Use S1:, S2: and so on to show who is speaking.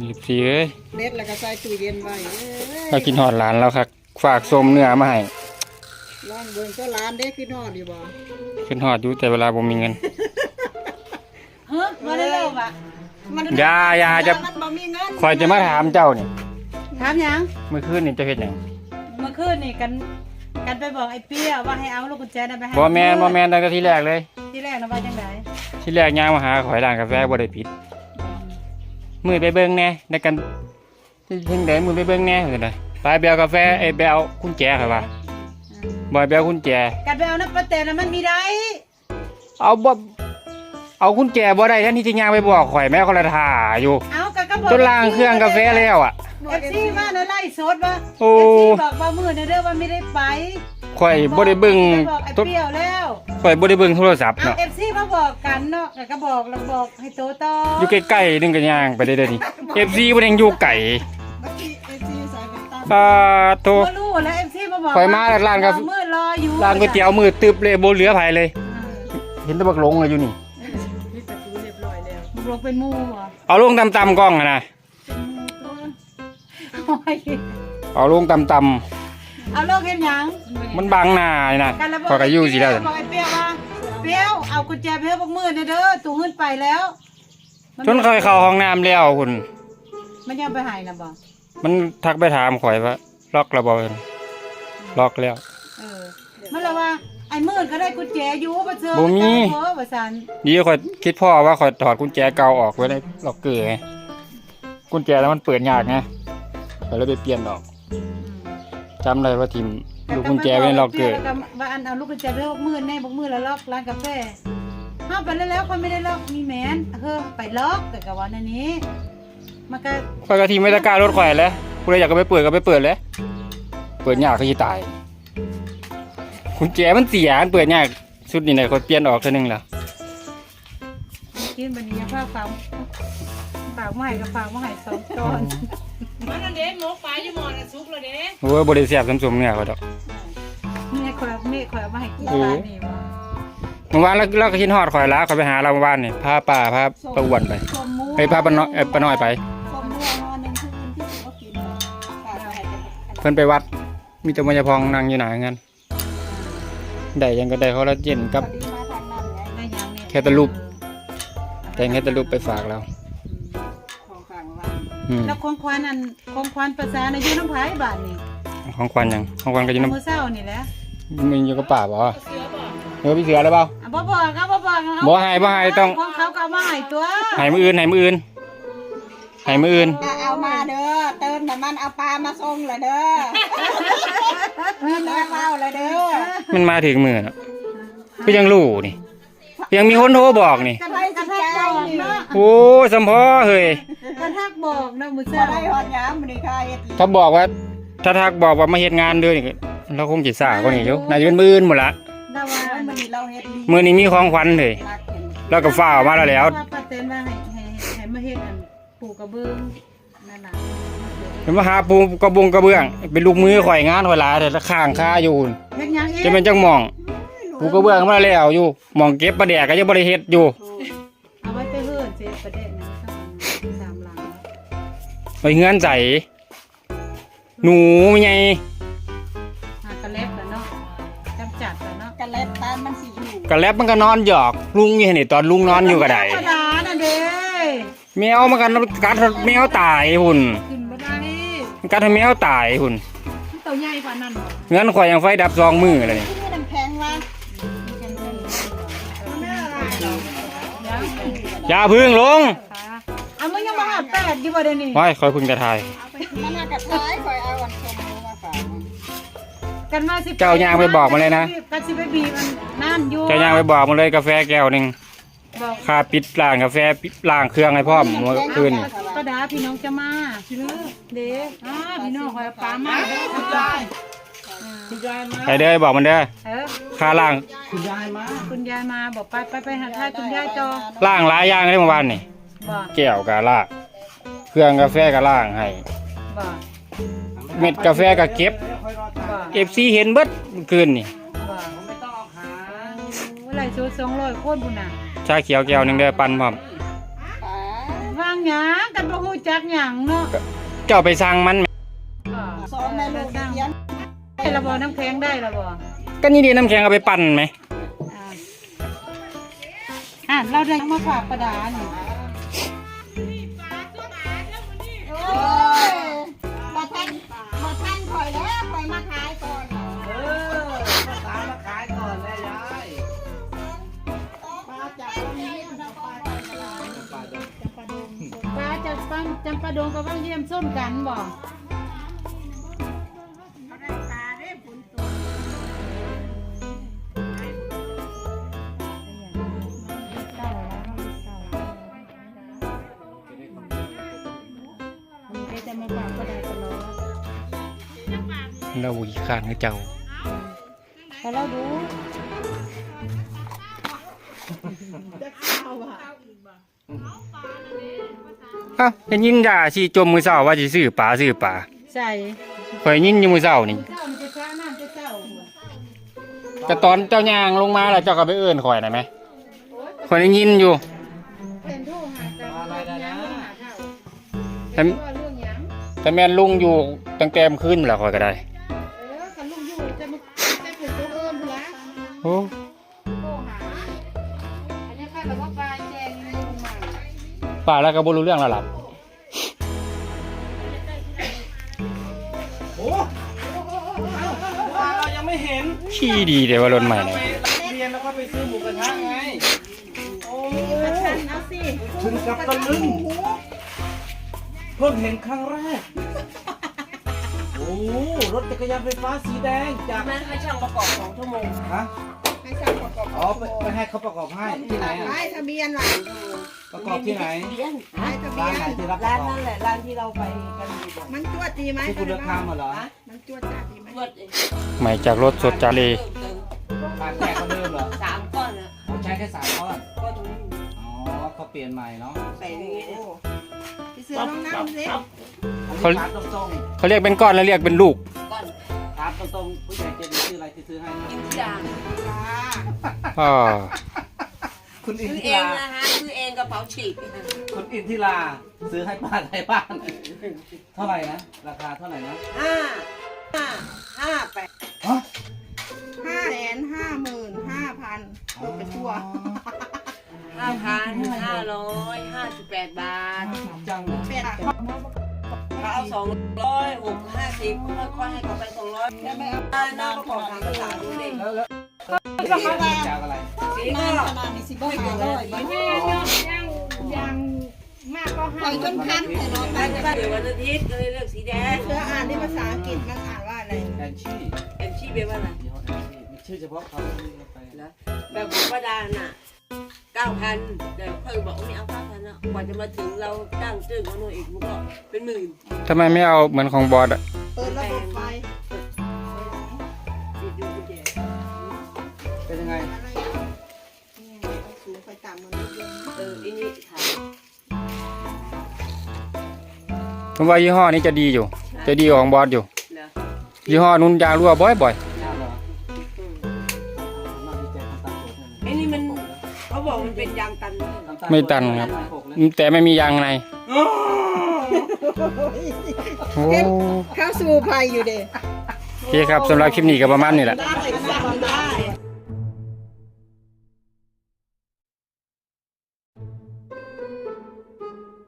S1: รีบสีเอ้ย
S2: เด็ดแล้วก็ใส่ตู้เย็นไว้เอ้ย
S1: เรากินหอดหลานแล้วครับฝากส้มเนื้อมาให้
S2: ลองเบิ่งก็ร้านเด็กพี่นอดอยู่บ่
S1: ขึ้นหอดอยู่แต่เวลาผมมีเงิน
S3: เฮ้ยมาได้แล้วอะ
S2: มัน
S1: อย่าอย่าจะ
S2: มันบ่มีเงิน
S1: คอยจะมาถามเจ้านี่
S3: ถามยัง
S1: เมื่อคืนนี่เจะเฮ็ดหยัง
S3: เมื่อคืนนี่กัน กันไปบอกไอ้เปี้ยว่าให้เอาลูกกุญแจน่ะไปให้
S1: บ่แมนบ่แมนตั้งแต่ที่แรกเลย
S3: ที่แรกนะว่าจังได
S1: ที่แรกย่างมาหาข่อยร้านกาแฟบ่ได้ผิด มือไปเบิ่งแหน่ในกันที่เพิ่งได้มือไปเบิ่งแหน่เพิ่นน่ะไปไปเอากาแฟเอ้ยไปเอากุญแจค่ะว่าบ่ให้ไปเอากุญแจ
S3: กันไปเอาน้ำปลาแตนน่ะมันมีได้
S1: เอาบ่เอากุญแจบ่ได้ท่านที่จะย่างไปบอกข่อยแม่คนละท่าอยู่
S3: เอากันก็บอก
S1: จนล้างเครื่องกาแฟแล้วอะ
S3: เอฟซีมาเนอะไล่สดว่า
S1: โอ้
S3: เอฟซีบอกว่ามือเนอะเด้อว่าไม่ได้ไป
S1: ข่อยบ่ได้เบิ่ง
S3: บอกไอ้
S1: โทร
S3: เปี้ยวแล้ว
S1: ข่อยบ่ได้เบิ่งโทรศัพท์
S3: เอา
S1: เนาะ
S3: เอฟซีมาบอกกันเนาะก็บอกแล้วบอกให้โตต่อ
S1: อยู่ใกล้ๆนึงก็ย่างไปได้เด้อนี่ FC บ่ได้อยู่ไกล
S2: บักกี้ไอ้ที่ใส่เป็นตาม
S1: อ่าโต
S3: บ่รู้แล้วเอฟซีมาบอก
S1: ข่อยมาร้านกาแฟ
S3: มือรออยู่
S1: ร้านก๋วยเตี๋ยวมืดตึบเลยบ่เหลือไผเลย เห็นแต่บักหลงเลยอยู่นี่
S2: มีประตูเรียบร้อยแล้ว
S3: บอกเป็นหมูเหรอ
S1: เอาลงต่ำๆกล้องอะนะ
S3: โอ้ย
S1: เอาลงต่ำ
S3: เอาโลกเห็นหยัง
S1: ๆมันบังหน้านี่นะ
S3: กันแล้วบ
S1: ข่อยก็อยู่สิแล้ว
S3: บอกไอ้เปี้ยวว่าเปี้ยวเอากุญแจไปให้พวกมือเนอะเด้อตู้ขึ้นไปแล้ว
S1: จนเคยเข้าห้องน้ำแล้วคุณ
S3: มันยังไปหายนะบ่
S1: มันทักไปถามข่อยว่าล็อกระเบิดล็อกแล้ว
S3: เออมันละว่าไอ้มืดก็ได้กุญแจอยู่บ่เจอ
S1: บ่มี
S3: เพ้อว่าซั่น
S1: ดีข่อยคิดพ่อว่าข่อยถอดกุญแจเก่าออกไว้ในล็อกเกอร์ไงกุญแจแล้วมันเปิดยากไงข่อยเลยไปเปลี่ยนออก จำได้ว่าทีมลูกกุญแจไว้ในล็อกเกอร์
S3: แล้วว่าอันเอาลูกกุญแจไปให้พวกมือแน่พวกมือแล้วล็อกร้านกาแฟเฮาไปแล้วแล้วคนไม่ได้ล็อกมีแมนเออไปล็อกก็ก็ว่านั่นนี้มันก็
S1: ข่อยก็ทีมไม่ตะกร้ารถข่อยแล้วกูเลยอยากก็ไปเปิดก็ไปเปิดเลยเปิดยากก็ยี่ตายกุญแจมันเสียมันเปิดยากชุดนี้เนี่ยข่อยเปลี่ยนออกเท่านึงแล้ว
S3: กินบัดนี้ยังฝากฝากฝากมาให้กับฝากมาให้สองตอน
S4: มันนั่นเด้หมกปลาอยู่หมอน่ะสุกแล้วเด้
S1: โอ้ยบริเสียบสมๆเนี่ยเขาดอก
S3: นี่ให้ข่อยแม่ข่อยเอามาให้กิน
S1: เออ
S3: บ้านนี่ว่า
S1: เมื่อวานเราเราก็คิดฮอดข่อยละข่อยไปหาเราเมื่อวานนี่พาป้าพาป้าอ้วนไป
S2: ส้มหมู
S1: ไปพาป้าน้อยเอ้ยป้าน้อยไป
S2: ส้มหมูห่อหนึงคือที่สิบ่กินฝากไว้ให้กัน
S1: เพิ่นไปวัด มีแต่มายาพองนั่งอยู่หนาเงินได้หยังก็ได้เขาละเย็นกับ
S2: พอดีมาทางนั้นไง
S3: ได้ยังเนี่ย
S1: แค่ตะลุปแต่งแค่ตะลุปไปฝากเรา
S3: แล้วของควานอันของควานภาษาในอยู่น้ำพายบ้านนี่
S1: ของควันหยังของควันก็อยู่น้
S3: มื้อเช้านี่แหละำ
S1: มันอยู่กับป่าบ่
S4: เสือบอก
S1: เออพี่เสือแล้วเปล่า
S3: อะบ่บอกครับบ่บอกครับ
S1: บ่ให้บ่ให้ต้อง
S3: ของเขาก็เอามาให้ตัว
S1: ให้มืออื่นให้มืออื่นให้มืออื่น
S2: อะเอามาเด้อเติมน้ำมันเอาปลามาส่งเลยเด้อเติมน้ำเล่าเลยเด้อ
S1: มันมาถึงมือเนาะก็ยังรู้นี่ ยังมีคนโทรบอกนี่
S3: กระทักกระทักบอกเนาะ
S1: โอ้ยสมพอเฮ้ย
S3: กระทัก บอกนะมื้อ
S2: บ่
S3: เช้า
S2: ได้ฮอดยามมื้อนี้ค่ะเฮ็ดอีก
S1: ถ้าบอกว่า ถ้าทักบอกว่ามาเฮ็ดงานเด้อนี่ก็เราคงสิซ่ากว่านี้อยู่น่าจะเป็นมื้ออื่นหมดละ
S3: ดาว่า
S2: โอ้ยมื้อนี้เราเฮ็ดดี
S1: มื้อนี้มีของขวัญเลย
S2: รักเห็น
S1: แล้วก็ฟ้าวมาแล้วแล้ว
S3: ว่าป้าเต้นว่าให้ให้ให้มาเฮ็ดอันปลูกกระเบื้องนั่นน่ะ
S1: เดี๋ยวมาหาปูกระบงกระเบื้อง เป็นลูกมือข่อยงานข่อยหลายแต่ละข้างค่าอยู่
S3: เฮ็ดหยังเอง
S1: จะเป็นจังหม่องปูกระเบื้องมาแล้วอยู่หม่องเก็บปลาแดกก็ยังบ่ได้เฮ็ดอยู่
S3: ไปเฮือน
S1: ใส่หนูมันไง
S3: หากระเล็บแล้วเนาะกำจัดแล้วเนาะ
S2: กันเล็บตามมันสิอยู่
S1: กะแลบมันก็นอนหยอกลุงอยู่นี่ตอนลุงนอนอยู่ก็ได้
S3: ธรรมดาน่ะเด้
S1: แมวมันก็กัดแมวตายหุ่น
S3: กินบ่ได้
S1: มันกัดให้แมวตายหุ่น
S3: มันตัวใหญ่กว่านั้นบ่
S1: เงินข่อยยังไฟดับสองมือเลยนี่
S2: ที่นี่น้ำแข็งว่า
S3: ยัง
S1: อย่าพึ่งลง
S3: แปดอยู่บ่เดี๋ยวนี้
S1: ไว้คอยพึ่งจะทาย
S2: มันน่ากระท้ายคอยเอาอันส้มหมูมาฝาก
S3: กันมาสิ
S1: เจ้าย่างไปบอกมาเลยนะ
S3: กันสิไปบีบมันนั่นอยู่
S1: เจ้าย่างไปบอกมันเลยกาแฟแก้วหนึ่ง
S3: บอก
S1: ค่าปิดล้างกาแฟปิดล้างเครื่องให้พร้อมเมื่อคืนนี่
S3: ป้าดาพี่น้องจะมาเด้อ่าพี่น้องคอยเอาปลามาเด้อ
S2: คุณยาย
S1: ไปเด้อบอกมันเด้อ
S3: เออ
S1: ค่าล้าง
S2: คุณยายมา
S3: คุณยายมาบอกไปไปไปหาทายคุณยายจอ
S1: ล้างหลายอย่างเลยเมื่อวานนี่
S3: บอก
S1: แก้วกะล้าง เครื่องกาแฟกะล้างให้
S3: บอก
S1: เม็ดกาแฟกะเก็บ
S3: บอก
S1: เอฟซีเห็นเบิดเมื่อคืนนี่
S3: บอกเมื่อไหร่ชูสองร้อยโคตรบุญน่ะ
S1: ชาเขียวแก้วหนึ่งเด้อปั่นพร้อม
S2: ป๋า
S3: ว่างหยังกันบ่ฮู้จักหยังเนาะ
S1: เจ้าไปสั่งมัน
S2: สอนแม่ลูกเขียน
S3: ได้ละบ่น้ำแข็งได้ละบ่
S1: ก็นี่ดีน้ำแข็งเอาไปปั่นไหม
S3: อ่าอะเราได้มาฝากประดานี่
S2: ด
S5: ง
S3: กับว่างเยี่ยมส้มกันบ่
S2: เขาได้ปลาได้ผลตัว
S3: มันก็จะมาฝากประดาตลอด
S1: เราอีกข้างให้เจ้า
S3: แต่เราดู
S1: อ้าได้ยินด่าสิจมมือเศร้าว่าสิซื้อปลาซื้อปลา
S3: ใส่
S1: ข่อยยินอยู่มือเศร้านี่
S3: เจ้ามันจะช้าน้ำจะเจ้าหัว
S1: ก็ตอนเจ้ายางลงมาแล้วเจ้าก็ไปเอื้อนข่อยได้ไหมข่อยได้ยินอยู่
S3: เป็นทู่หากัน
S5: อะไรนะนะ
S1: แต่
S3: ว่าเรื่องหยัง
S1: แต่แม่นลุงอยู่ตั้งแต่มขึ้นแล้วข่อยก็ได้
S3: เออกันลุงอยู่จะมาจะเป็นตัวเอิญละ
S1: โอ้
S3: โทรหาอันนี้ค่ะแต่ว่าป
S1: ป่าแล้วก็บ่รู้เรื่องแล้วล่ะ
S5: โอ้ปลาเรายังไม่เห็น
S1: ขี้ดีเดี๋ยวว่ารถใหม่เนี่ย
S5: ไปเรียนแล้วก็ไปซื้อหมูกระทะไงโอ้
S2: ทันเอาสิ
S5: ถึงกับตะลึงเพิ่งเห็นครั้งแรกโอ้รถจักรยานไฟฟ้าสีแดงจาก
S4: มันให้ช่างประกอบสองชั่วโมง
S5: ฮะ
S2: ให้ช่างประก อบ
S5: อ๋อไปไปให้เขาประกอบให้ที่ไหนอะ
S2: ให้ทะเบียนล่ะ
S5: ประกอบที่ไหน
S2: ให้ทะเบี
S5: ร้ายน
S2: น
S5: ไหนที่รับประ
S4: ร้าน
S5: กอบ
S4: นั่นแหละร้านที่เราไปกันบ่อย
S2: มันจวดดีไหม
S5: ที่คุณเลือกข้ามมาเหรอ
S2: มันจวดจ้าดีไหม
S4: ๆรวดเอง
S1: ใหม่จากรถสดจาเล
S5: ปลาแจกเขาเดิมเหรอ
S4: สามก้อนนะ
S5: ผมใช้แค่สามก้อน
S4: ก้อนนี้
S5: อ๋อเขาเปลี่ยนใหม่เนาะ
S4: ใส่ในนี้
S2: โอ้พี่เสือน้องน้ำสิ
S5: อันนี้ถามตรง
S1: เขาเรียกเป็นก้อนแล้วเรียกเป็นลูก
S4: ก้อน
S5: ๆถามตรงๆผู้ใหญ่เจนชื่ออะไรที่ซื้อให้นะ
S4: อินทิดา
S1: อ่า
S5: คุณอิน
S4: ซื้อ
S5: ทิ
S4: เอง
S5: รา
S4: นะคะซื้อเองกระเป๋าฉีก
S5: คุณอินทิราซื้อให้ป้าไทยบ้านเท่าไหร่นะราคาเท่าไหร่นะ
S4: ห้าห้าห้าแปด
S5: ฮะ
S2: ห้าแสนห้าหมื่นห้าพันพูดไปทั่ว
S4: ห้าพันห้าร้อยห้าสิบแปดบาท
S5: จังเลย
S2: เป็ด
S4: เขาเอาสองร้อยหกห้าสิบค่อยๆให้เขาไปสองร้อยแล้วไม่เอาหน้าประกอบทางภาษาดูเด็ก
S5: แล้วแล้วจากอะไร
S4: สี
S2: นา
S4: ก็
S2: นขนาดนี้สิบ่หาร้อยไปจนคันเลยเนาะ
S4: ไปที่บ้านเดี๋ยววันอาทิตย์ก็เลยเลือกสีแดง
S2: เสืออ่านในภาษาอังกฤษมันอ่านว่าอะไร
S5: แอนชี่
S4: เอ็มชีเป็นว่าอะไร
S5: แอนชี่ชื่อเฉพาะเขาที่เราไป
S4: แบบของป้าดาน่ะ ก้าพันแต่เพิ่งบอกว่าไม่เอาเก้าพันอะกว่าจะมาถึงเราตั้งจึ้งของหนูอีกมันก็เป็นหมื่น
S1: ทำไมไม่เอาเหมือนของบอสอะ
S2: เปิดระบบไฟ
S4: ปิดดูกุญแจ
S5: เป็นยังไง
S2: อะไรเนี่ยสูงไปต่ำมันไม่เย็น
S4: เอออันนี้ถ่าย
S1: ผมว่ายี่ห้อนี้จะดีอยู่ จะดีกว่าของบอสอยู่
S4: นะ
S1: ยี่ห้อนู้นยางรั่วบ่อย ไม่ตันครับ แต่ไม่มียางในโอ้
S2: เข้าสู่ไฟอยู่เด้
S1: โอเคครับสำหรับคลิปนี้ก็ประมาณนี้แหละ
S2: ได้สั่งได้